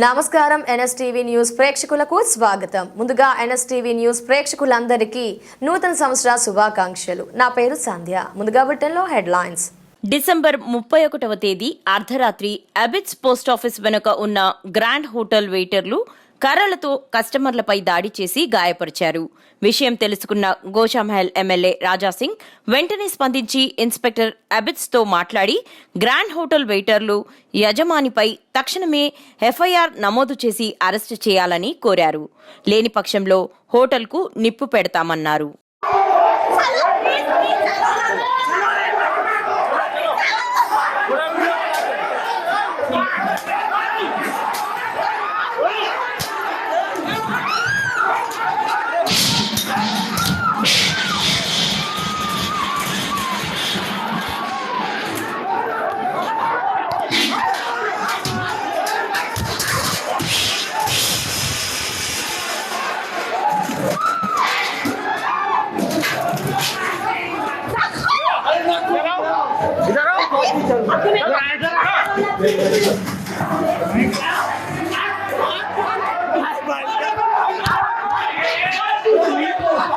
నమస్కారం NSTV news ప్రేక్షకులకు స్వాగతం. ముందుగా ఎన్ఎస్టీవీ న్యూస్ ప్రేక్షకులందరికీ నూతన సంవత్సర శుభాకాంక్షలు. నా పేరు సంధ్య. ముందుగా బుట్టెన్లో హెడ్లైన్స్. డిసెంబర్ ముప్పై ఒకటవ తేదీ అర్ధరాత్రి అబిట్స్ పోస్టాఫీస్ వెనుక ఉన్న గ్రాండ్ హోటల్ వెయిటర్లు కర్రలతో కస్టమర్లపై దాడి చేసి గాయపరిచారు. విషయం తెలుసుకున్న గోషామహల్ ఎమ్మెల్యే రాజాసింగ్ వెంటనే స్పందించి ఇన్స్పెక్టర్ అబిత్స్తో మాట్లాడి గ్రాండ్ హోటల్ వెయిటర్లు యజమానిపై తక్షణమే ఎఫ్ఐఆర్ నమోదు చేసి అరెస్టు చేయాలని కోరారు. లేని పక్షంలో హోటల్కు నిప్పు పెడతామన్నారు. Is that all?